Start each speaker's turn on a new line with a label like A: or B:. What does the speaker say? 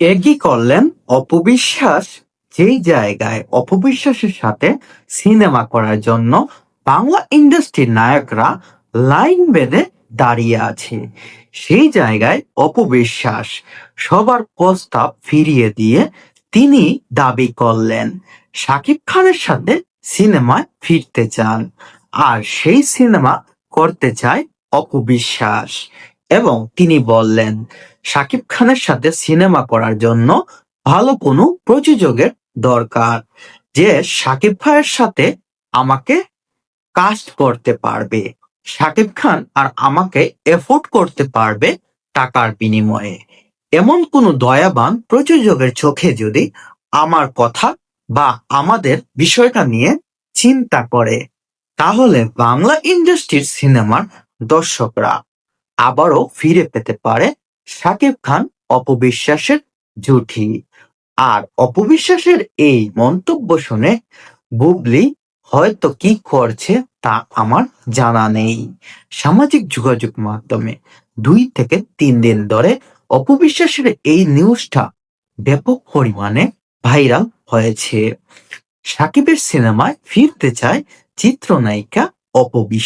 A: Eggy করলেন অপবিশ্বাস যেই জায়গায় অপবিশ্বাসের সাথে সিনেমা করার জন্য বাংলা ইন্ডাস্ট্রির নায়করা লাইন বেঁধে দাঁড়িয়ে আছে। সেই জায়গায় অপবিশ্বাস সবার প্রস্তাব ফিরিয়ে দিয়ে তিনি দাবি করলেন, শাকিব খানের সাথে সিনেমায় ফিরতে চান। আর সেই সিনেমা করতে চায় অপবিশ্বাস। এবং তিনি বললেন শাকিব খানের সাথে সিনেমা করার জন্য ভালো কোনো প্রযোজকের দরকার, যে শাকিব ভাইয়ের সাথে আমাকে কাস্ট করতে পারবে। শাকিব খান আর আমাকে এফোর্ড করতে পারবে টাকার বিনিময়ে। এমন কোনো দয়াবান প্রযোজকের চোখে যদি আমার কথা বা আমাদের বিষয়টা নিয়ে চিন্তা করে, তাহলে বাংলা ইন্ডাস্ট্রির সিনেমার দর্শকরা আবারও ফিরে পেতে পারে শাকিব খান অপবিশ্বাসের জুটি আর অপবিশ্বাসের এই মন্তব্য শুনে বুবলি হয়তো কি করছে তা আমার জানা নেই। সামাজিক যোগাযোগ মাধ্যমে দুই থেকে তিন দিন ধরে অপবিশ্বাসের এই নিউজটা ব্যাপক পরিমাণে ভাইরাল হয়েছে। সাকিবের সিনেমায় ফিরতে চায় চিত্রনায়িকা অপবিশ্বাস।